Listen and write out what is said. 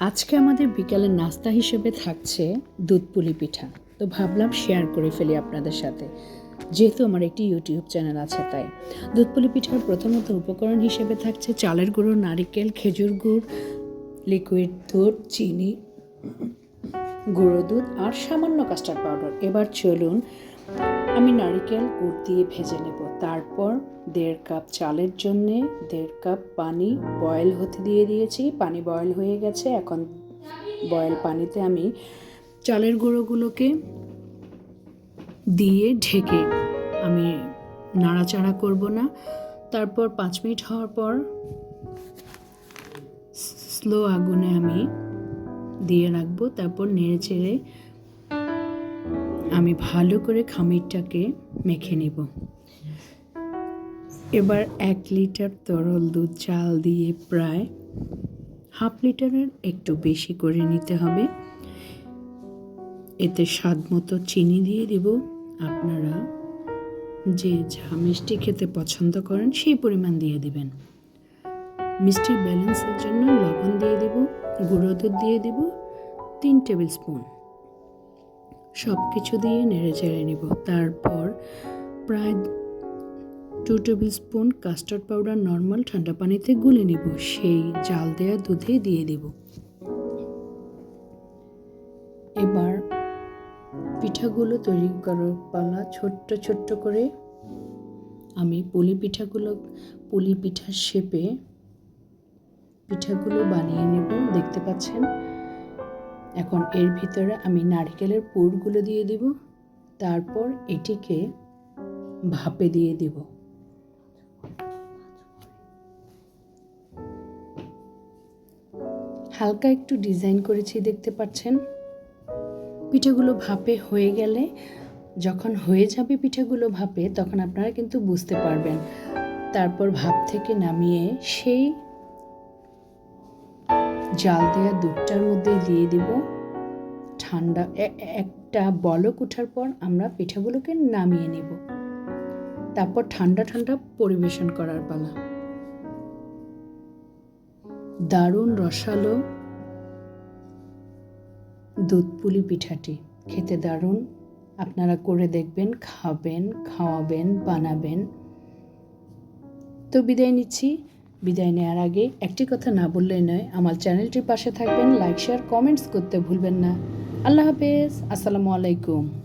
আজকে আমাদের বিকালের নাস্তা হিসেবে থাকছে দুধ পুলি পিঠা। তো ভাবলাম শেয়ার করে ফেলি আপনাদের সাথে। যেহেতু আমার একটি ইউটিউব চ্যানেল আছে তাই। দুধ পুলি পিঠার প্রথমত উপকরণ হিসেবে থাকছে চালের গুঁড়ো, নারিকেল, খেজুর গুড় লিকুইড দুধ, চিনি, গুঁড়ো দুধ আর সামান্য কাস্টার্ড পাউডার এবার চলুন আমি নারিকেল, গুড় দিয়ে ভেজে নেব। তারপর দেড় কাপ চালের জন্যে দেড় কাপ পানি বয়েল হতে দিয়ে দিয়েছি। পানি বয়েল হয়ে গেছে। এখন বয়েল পানিতে আমি চালের গুঁড়োগুলোকে দিয়ে ঢেকে আমি নাড়াচাড়া করব না। তারপর পাঁচ মিনিট হওয়ার পর স্লো আগুনে আমি দিয়ে রাখব। তারপর নেড়ে চেড়ে আমি ভালো করে খামিরটাকে মেখে নেব। এবার এক লিটার তরল দুধ চাল দিয়ে প্রায় হাফ লিটারের একটু বেশি করে নিতে হবে। এতে স্বাদ মতো চিনি দিয়ে দেব। আপনারা যে যা মিষ্টি খেতে পছন্দ করেন সেই পরিমাণ দিয়ে দিবেন। মিষ্টির ব্যালেন্সের জন্য লবণ দিয়ে দেব, গুঁড়ো দুধ দিয়ে দেব, তিন টেবিল স্পুন। সব কিছু দিয়ে নেড়ে চেড়ে নিব। তারপর প্রায় two tablespoon custard powder normal ঠান্ডা পানিতে গুলে নিব। সেই জাল দেওয়া দুধে দিয়ে দেব। এবার পিঠাগুলো তৈরি করার পালা ছোট্ট ছোট্ট করে আমি পুলি পিঠাগুলো, পুলি পিঠার শেপে পিঠাগুলো বানিয়ে নেব। দেখতে পাচ্ছেন? এখন এর ভিতরে আমি নারকেলের পুরগুলো দিয়ে দিব, তারপর এটিকে ভাপে দিয়ে দিব। হালকা একটু ডিজাইন করেছি, দেখতে পাচ্ছেন? পিঠাগুলো ভাপে হয়ে গেলে, যখন হয়ে যাবে পিঠেগুলো ভাপে, তখন আপনারা কিন্তু বুঝতে পারবেন। তারপর ভাপ থেকে নামিয়ে সেই জাল দেওয়া দুধটার মধ্যে দিয়ে দিব। ঠান্ডা একটা বলক ওঠার পর আমরা পিঠাগুলোকে নামিয়ে নেব। তারপর ঠান্ডা ঠান্ডা পরিবেশন করার পালা। দারুণ রসালো দুধ পুলি পিঠাটি। খেতে দারুণ। আপনারা করে দেখবেন, খাবেন, খাওয়াবেন, বানাবেন। তো বিদায় নিচ্ছি। বিদায় নেওয়ার আগে একটি কথা না বললেই নয়, আমার চ্যানেলটির পাশে থাকবেন লাইক শেয়ার কমেন্টস করতে ভুলবেন না। আল্লাহ হাফেজ, আসসালামু আলাইকুম।